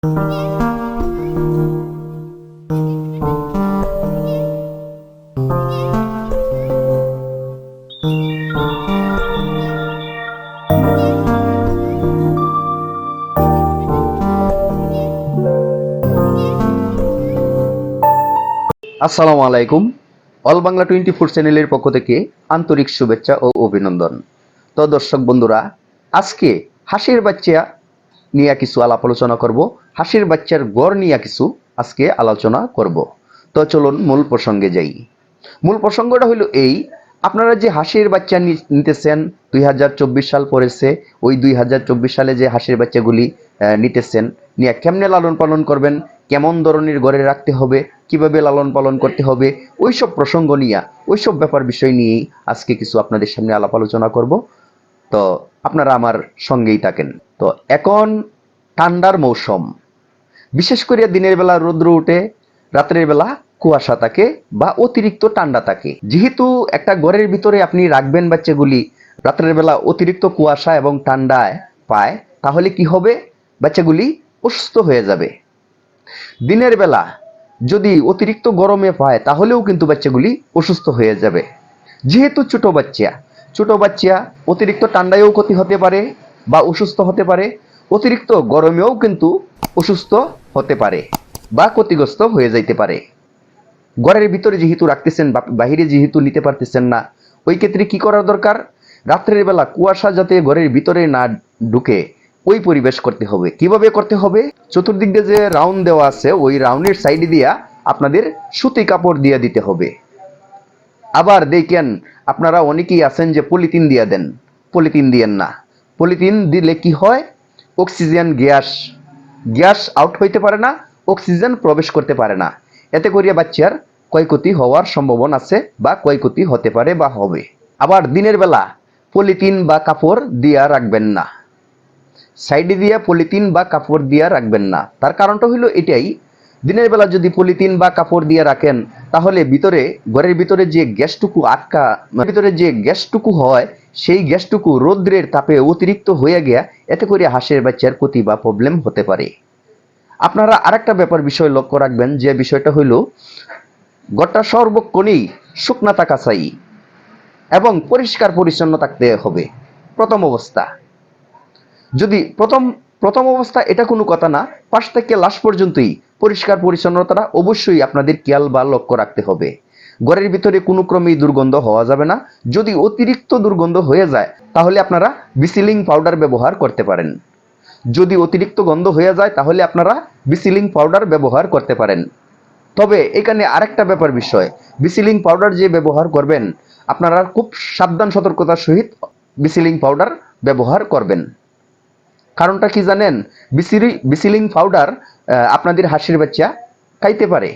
আসসালামু আলাইকুম। All Bangla twenty four চ্যানেলের পক্ষ থেকে আন্তরিক শুভেচ্ছা ও অভিনন্দন। তো দর্শক বন্ধুরা, আজকে হাসির বাচ্চা নিয়ে কিছু আলাপ আলোচনা করব। হাসির বাচ্চার গড় নিয়ে কিছু আজকে আলোচনা করব। তো চলুন মূল প্রসঙ্গে যাই। মূল প্রসঙ্গটা হলো এই, আপনারা যে হাসির বাচ্চা নিতেছেন, দুই হাজার চব্বিশ সাল পড়েছে, ওই দুই হাজার চব্বিশ সালে যে হাসির বাচ্চাগুলি নিতেছেন, নিয়ে কেমনে লালন পালন করবেন, কেমন ধরনের ঘরে রাখতে হবে, কীভাবে লালন পালন করতে হবে, ওইসব প্রসঙ্গ নিয়ে, ওইসব ব্যাপার বিষয় নিয়েই আজকে কিছু আপনাদের সামনে আলাপ আলোচনা করব। তো আপনারা আমার সঙ্গেই থাকেন। তো এখন ঠান্ডার মৌসুম। বিশেষ করে দিনের বেলা রৌদ্র উঠে, রাত্রের বেলা কুয়াশা থাকে বা অতিরিক্ত ঠান্ডা থাকে। যেহেতু একটা ঘরের ভিতরে আপনি রাখবেন বাচ্চাগুলি, রাত্রের বেলা অতিরিক্ত কুয়াশা এবং ঠান্ডায় পায়, তাহলে কি হবে? বাচ্চাগুলি অসুস্থ হয়ে যাবে। দিনের বেলা যদি অতিরিক্ত গরমে পায়, তাহলেও কিন্তু বাচ্চাগুলি অসুস্থ হয়ে যাবে। যেহেতু ছোট বাচ্চা ছোট বাচ্চা অতিরিক্ত ঠান্ডায়ও ক্ষতি হতে পারে বা অসুস্থ হতে পারে। অতিরিক্ত গরমেও কিন্তু অসুস্থ হতে পারে বা ক্ষতিগ্রস্ত হয়ে যাইতে পারে। ঘরের ভিতরে যেহেতু রাখতেছেন বাহিরে যেহেতু নিতে পারতেছেন না, ওই ক্ষেত্রে কি করার দরকার? রাত্রের বেলা কুয়াশা যাতে ঘরের ভিতরে না ঢুকে, ওই পরিবেশ করতে হবে। কীভাবে করতে হবে? চতুর্দিক দিয়ে যে রাউন্ড দেওয়া আছে, ওই রাউন্ডের সাইডে দিয়া আপনাদের সুতি কাপড় দিয়ে দিতে হবে। আবার দেখেন, আপনারা অনেকেই আছেন যে পলিথিন দিয়ে দেন। পলিথিন দিয়েন না। পলিথিন দিলে কি হয়? Oxygen gas. গ্যাস আউট হইতে পারে না, অক্সিজেন প্রবেশ করতে পারে না। এতে করিয়া বাচ্চার ক্ষয়ক্ষতি হওয়ার সম্ভাবনা আছে বা ক্ষয়ক্ষতি হতে পারে বা হবে। আবার দিনের বেলা পলিথিন বা কাপড় দিয়া রাখবেন না। সাইডে দিয়া পলিথিন বা কাপড় দিয়া রাখবেন না। তার কারণটা হলো এটাই, দিনের বেলা যদি পলিথিন বা কাপড় দিয়ে রাখেন, তাহলে ভিতরে, ঘরের ভিতরে যে গ্যাসটুকু আটকা ভিতরে যে গ্যাসটুকু হয় সেই গ্যাসটুকু রৌদ্রের তাপে অতিরিক্ত হয়ে গিয়া এতে করে হাঁসের বাচ্চার ক্ষতি বা প্রবলেম হতে পারে। আপনারা আরেকটা ব্যাপার বিষয় লক্ষ্য রাখবেন, যে বিষয়টা হইল গোটা সর্বক্ষণেই শুকনা থাকা চাই এবং পরিষ্কার পরিচ্ছন্ন থাকতে হবে। প্রথম অবস্থা। যদি প্রথম প্রথম অবস্থা এটা কোনো কথা না, পাশ থেকে লাশ পর্যন্তই পরিষ্কার পরিচ্ছন্নতাটা অবশ্যই আপনাদের খেয়াল বা লক্ষ্য রাখতে হবে। ঘরের ভিতরে কোনো ক্রমেই দুর্গন্ধ হওয়া যাবে না। যদি অতিরিক্ত দুর্গন্ধ হয়ে যায়, তাহলে আপনারা বিসিলিং পাউডার ব্যবহার করতে পারেন। যদি অতিরিক্ত গন্ধ হয়ে যায়, তাহলে আপনারা বিসিলিং পাউডার ব্যবহার করতে পারেন। তবে এখানে আরেকটা ব্যাপার বিষয় বিসিলিং পাউডার যে ব্যবহার করবেন, আপনারা খুব সাবধান সতর্কতার সহিত বিসিলিং পাউডার ব্যবহার করবেন। কারণটা কি জানেন? বিসিরি বিসিলিং পাউডার আপনাদের হাসির বাচ্চা খাইতে পারে।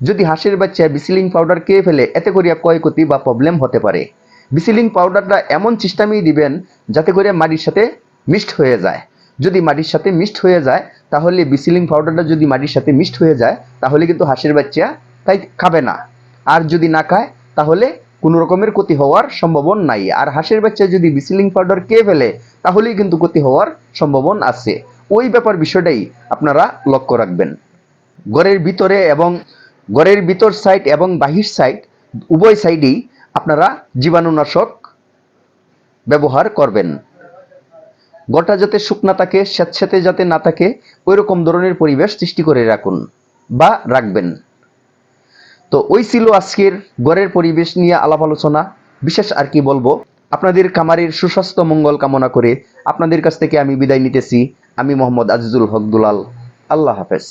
যদি হাসির বাচ্চা বিসিলিং পাউডার খেয়ে ফেলে, এতে করিয়া ক্ষয়ক্ষতি বা প্রবলেম হতে পারে। বিসিলিং পাউডারটা এমন সিস্টেমেই দিবেন যাতে করে মাটির সাথে মিক্সড হয়ে যায়। যদি মাটির সাথে মিক্সড হয়ে যায়, তাহলে বিসিলিং পাউডারটা যদি মাটির সাথে মিক্সড হয়ে যায়, তাহলে কিন্তু হাসির বাচ্চা তাই খাবে না। আর যদি না খায়, তাহলে কোনো রকমের ক্ষতি হওয়ার সম্ভাবনা নাই। আর হাঁসের বাচ্চা যদি বিসিলিং পাউডার খেয়ে ফেলে, তাহলেই কিন্তু ক্ষতি হওয়ার সম্ভাবনা আছে। ওই ব্যাপার বিষয়টাই আপনারা লক্ষ্য রাখবেন। ঘরের ভিতরে এবং ঘরের ভিতর সাইড এবং বাহির সাইড উভয় সাইডেই আপনারা জীবাণুনাশক ব্যবহার করবেন। গোটা যাতে শুকনা থাকে স্যাঁতস্যাঁতে যাতে না থাকে ওই রকম ধরনের পরিবেশ সৃষ্টি করে রাখুন বা রাখবেন। তো ওই ছিল আজকের ঘরের পরিবেশ নিয়ে আলাপ আলোচনা। বিশেষ আর কি বলব, আপনাদের খামারের সুস্বাস্থ্য মঙ্গল কামনা করে আপনাদের কাছ থেকে আমি বিদায় নিতেছি। আমি মোহাম্মদ আজিজুল হক দুলাল। আল্লাহ হাফেজ।